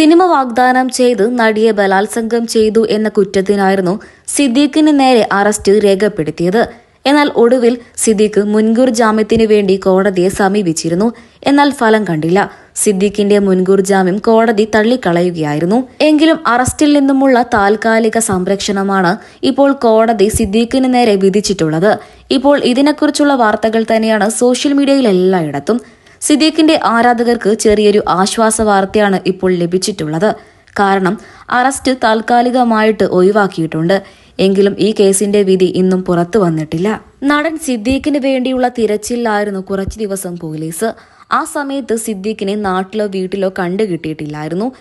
Cinema വാഗ്ദാനം ചെയ്ത് നടിയെ ബലാത്സംഗം ചെയ്തു എന്ന കുറ്റത്തിനായിരുന്നു സിദ്ദീഖിന് നേരെ അറസ്റ്റ് രേഖപ്പെടുത്തിയത്. എന്നാൽ ഒടുവിൽ സിദ്ദീഖ് മുൻകൂർ ജാമ്യത്തിനു വേണ്ടി കോടതിയെ സമീപിച്ചിരുന്നു. എന്നാൽ ഫലം കണ്ടില്ല. സിദ്ദീഖിന്റെ മുൻകൂർ ജാമ്യം കോടതി തള്ളിക്കളയുകയായിരുന്നു. എങ്കിലും അറസ്റ്റിൽ നിന്നുമുള്ള താൽക്കാലിക സംരക്ഷണമാണ് ഇപ്പോൾ കോടതി സിദ്ദീഖിന് നേരെ വിധിച്ചിട്ടുള്ളത്. ഇപ്പോൾ ഇതിനെക്കുറിച്ചുള്ള വാർത്തകൾ തന്നെയാണ് സോഷ്യൽ മീഡിയയിൽ എല്ലായിടത്തും. സിദ്ദീഖിന്റെ ആരാധകർക്ക് ചെറിയൊരു ആശ്വാസ വാർത്തയാണ് ഇപ്പോൾ ലഭിച്ചിട്ടുള്ളത്. കാരണം അറസ്റ്റ് താൽക്കാലികമായിട്ട് ഒഴിവാക്കിയിട്ടുണ്ട്. എങ്കിലും ഈ കേസിന്റെ വിധി ഇന്നും പുറത്തു വന്നിട്ടില്ല. നടൻ സിദ്ദീഖിന് വേണ്ടിയുള്ള തിരച്ചിലായിരുന്നു കുറച്ചു ദിവസം പോലീസ്. ആ സമയത്ത് സിദ്ദീഖിനെ നാട്ടിലോ വീട്ടിലോ കണ്ടുകിട്ടിയിട്ടില്ലായിരുന്നു.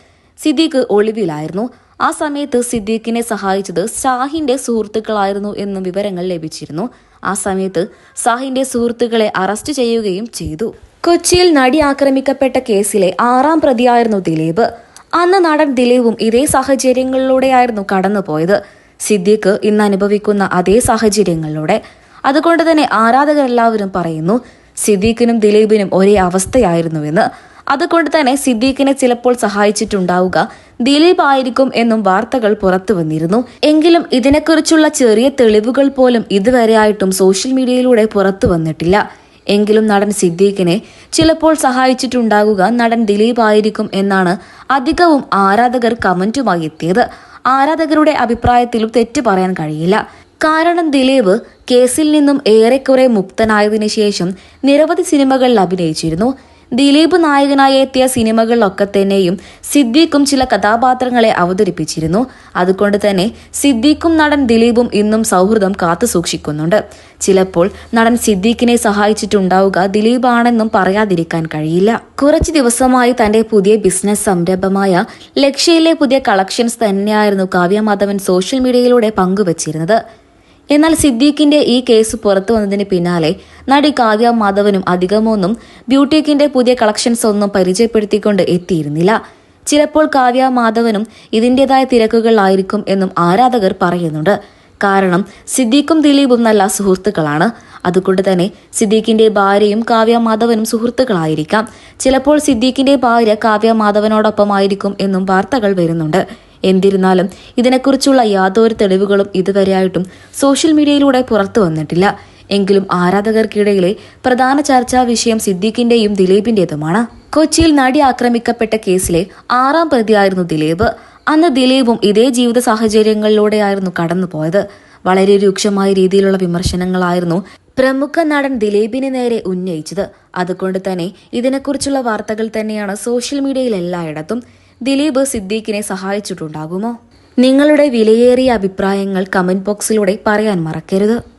സിദ്ദീഖ് ഒളിവിലായിരുന്നു. ആ സമയത്ത് സിദ്ദീഖിനെ സഹായിച്ചത് ഷാഹിന്റെ സുഹൃത്തുക്കളായിരുന്നു എന്നും വിവരങ്ങൾ ലഭിച്ചിരുന്നു. ആ സമയത്ത് സാഹിന്റെ സുഹൃത്തുക്കളെ അറസ്റ്റ് ചെയ്യുകയും ചെയ്തു. കൊച്ചിയിൽ നടി ആക്രമിക്കപ്പെട്ട കേസിലെ ആറാം പ്രതിയായിരുന്നു ദിലീപ്. അന്ന് നടൻ ദിലീപും ഇതേ സാഹചര്യങ്ങളിലൂടെയായിരുന്നു കടന്നുപോയത്. സിദ്ദീഖ് ഇന്ന് അനുഭവിക്കുന്ന അതേ സാഹചര്യങ്ങളിലൂടെ. അതുകൊണ്ട് തന്നെ ആരാധകരെല്ലാവരും പറയുന്നു സിദ്ദീഖിനും ദിലീപിനും ഒരേ അവസ്ഥയായിരുന്നുവെന്ന്. അതുകൊണ്ട് തന്നെ സിദ്ദീഖിനെ ചിലപ്പോൾ സഹായിച്ചിട്ടുണ്ടാവുക ദിലീപ് ആയിരിക്കും എന്നും വാർത്തകൾ പുറത്തു വന്നിരുന്നു. എങ്കിലും ഇതിനെക്കുറിച്ചുള്ള ചെറിയ തെളിവുകൾ പോലും ഇതുവരെയായിട്ടും സോഷ്യൽ മീഡിയയിലൂടെ പുറത്തു വന്നിട്ടില്ല. എങ്കിലും നടൻ സിദ്ദീഖിനെ ചിലപ്പോൾ സഹായിച്ചിട്ടുണ്ടാകുക നടൻ ദിലീപ് ആയിരിക്കും എന്നാണ് അധികവും ആരാധകർ കമന്റുമായി എത്തിയത്. ആരാധകരുടെ അഭിപ്രായത്തിലും തെറ്റ് പറയാൻ കഴിയില്ല. കാരണം ദിലീപ് കേസിൽ നിന്നും ഏറെക്കുറെ മുക്തനായതിനു ശേഷം നിരവധി സിനിമകളിൽ അഭിനയിച്ചിരുന്നു. ദിലീപ് നായകനായി എത്തിയ സിനിമകളിലൊക്കെ തന്നെയും സിദ്ദീഖും ചില കഥാപാത്രങ്ങളെ അവതരിപ്പിച്ചിരുന്നു. അതുകൊണ്ട് തന്നെ സിദ്ദീഖും നടൻ ദിലീപും ഇന്നും സൗഹൃദം കാത്തു സൂക്ഷിക്കുന്നുണ്ട്. ചിലപ്പോൾ നടൻ സിദ്ദീഖിനെ സഹായിച്ചിട്ടുണ്ടാവുക ദിലീപാണെന്നും പറയാതിരിക്കാൻ കഴിയില്ല. കുറച്ചു ദിവസമായി തന്റെ പുതിയ ബിസിനസ് സംരംഭമായ ലക്ഷ്യയിലെ പുതിയ കളക്ഷൻസ് തന്നെയായിരുന്നു കാവ്യ മാധവൻ സോഷ്യൽ മീഡിയയിലൂടെ പങ്കുവച്ചിരുന്നത്. എന്നാൽ സിദ്ദീഖിന്റെ ഈ കേസ് പുറത്തു വന്നതിന് പിന്നാലെ നടി കാവ്യ മാധവനും അധികമൊന്നും ബ്യൂട്ടിക്കിന്റെ പുതിയ കളക്ഷൻസ് ഒന്നും പരിചയപ്പെടുത്തിക്കൊണ്ട് എത്തിയിരുന്നില്ല. ചിലപ്പോൾ കാവ്യ മാധവനും ഇതിന്റെതായ തിരക്കുകളായിരിക്കും എന്നും ആരാധകർ പറയുന്നുണ്ട്. കാരണം സിദ്ദീഖും ദിലീപും നല്ല സുഹൃത്തുക്കളാണ്. അതുകൊണ്ട് തന്നെ സിദ്ദീഖിന്റെ ഭാര്യയും കാവ്യ മാധവനും സുഹൃത്തുക്കളായിരിക്കാം. ചിലപ്പോൾ സിദ്ദീഖിന്റെ ഭാര്യ കാവ്യ മാധവനോടൊപ്പമായിരിക്കും എന്നും വാർത്തകൾ വരുന്നുണ്ട്. എന്നിരുന്നാലും ഇതിനെക്കുറിച്ചുള്ള യാതൊരു തെളിവുകളും ഇതുവരെയായിട്ടും സോഷ്യൽ മീഡിയയിലൂടെ പുറത്തു വന്നിട്ടില്ല. എങ്കിലും ആരാധകർക്കിടയിലെ പ്രധാന ചർച്ചാ വിഷയം സിദ്ദീഖിന്റെയും ദിലീപിന്റേതുമാണ്. കൊച്ചിയിൽ നടി ആക്രമിക്കപ്പെട്ട കേസിലെ ആറാം പ്രതിയായിരുന്നു ദിലീപ്. അന്ന് ദിലീപും ഇതേ ജീവിത സാഹചര്യങ്ങളിലൂടെയായിരുന്നു കടന്നുപോയത്. വളരെ രൂക്ഷമായ രീതിയിലുള്ള വിമർശനങ്ങളായിരുന്നു പ്രമുഖ നടൻ ദിലീപിന് നേരെ ഉന്നയിച്ചത്. അതുകൊണ്ട് തന്നെ ഇതിനെക്കുറിച്ചുള്ള വാർത്തകൾ തന്നെയാണ് സോഷ്യൽ മീഡിയയിൽ എല്ലായിടത്തും ദിലീപ് സിദ്ദീഖിനെ സഹായിച്ചിട്ടുണ്ടാകുമോ? നിങ്ങളുടെ വിലയേറിയ അഭിപ്രായങ്ങൾ കമന്റ് ബോക്സിലൂടെ പറയാൻ മറക്കരുത്.